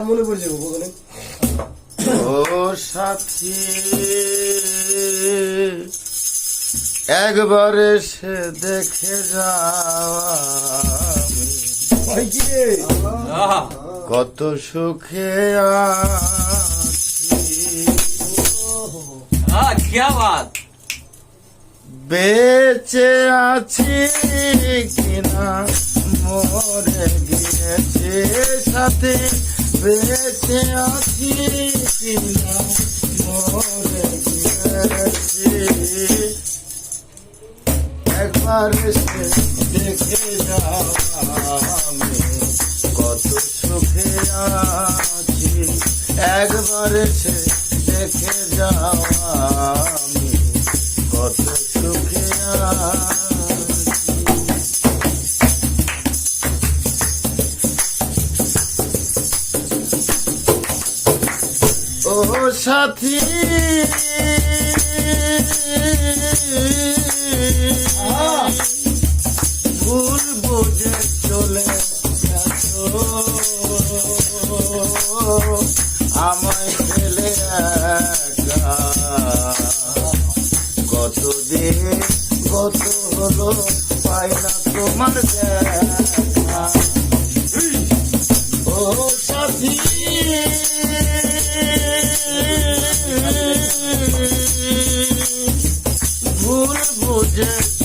মনে পড়ে যাব ওখানে ও সাথী একবার এসে দেখে যাওয়া কত সুখে বেঁচে আছি কিনা মরে গিয়েছে সাথে। বেঁচে কিনা মরে গিয়েছি একবার এসে দেখে যাও আমি কত সুখে আছি দেখে যাও সাথী। ভুল বুঝে চলে আমায় ফেলে একা। কতদিন কত হলো পাই না তোমার দেখা। ও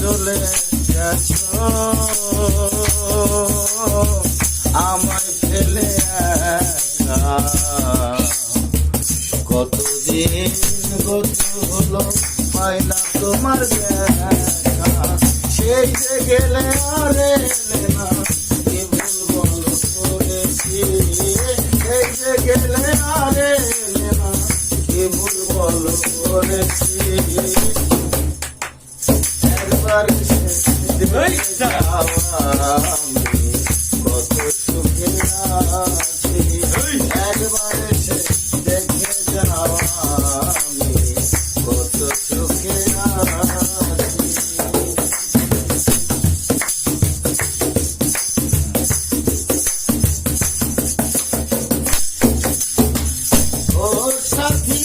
চলে গেছ। আমায় ফেলে কতদিন গত হলো পাই না তোমার দেখা। সেই যে গেলে আর এলে না, কি ভুল বলো করেছি? সেই গেলে আর এলে না, কি ভুল বলো করেছি? কত সুখে আছি কত সুখে ও সাথী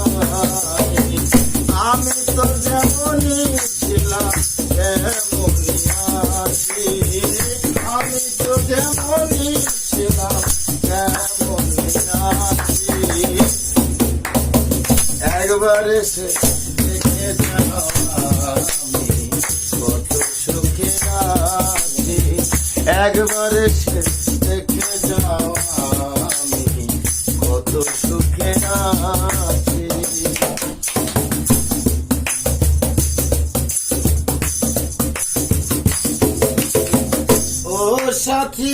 আমি তো যেমনই ছিলাম, তেমনই আছি। আমি তো যেমনই ছিলাম, তেমনই আছি। একবার এসে দেখে যাও আমি কত সুখে আছি। একবার এসে সাথী।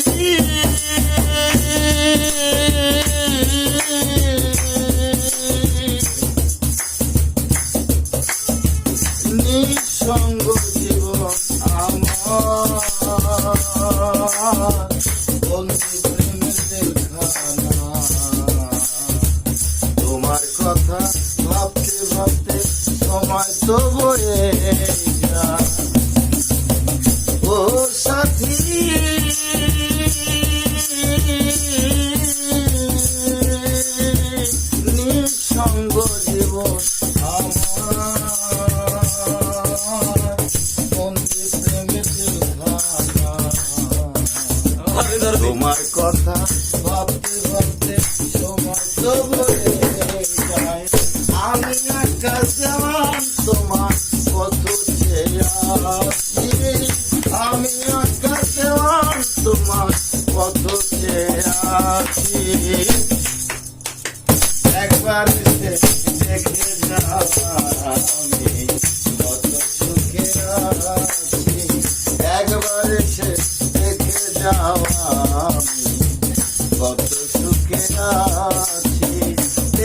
জীব আমার বন্ধু প্রেমে তোমার কথা ভাবতে ভাবতে সময় আমি আকাশ জামান তোমার আমি তোমার কত চেয়ে আছি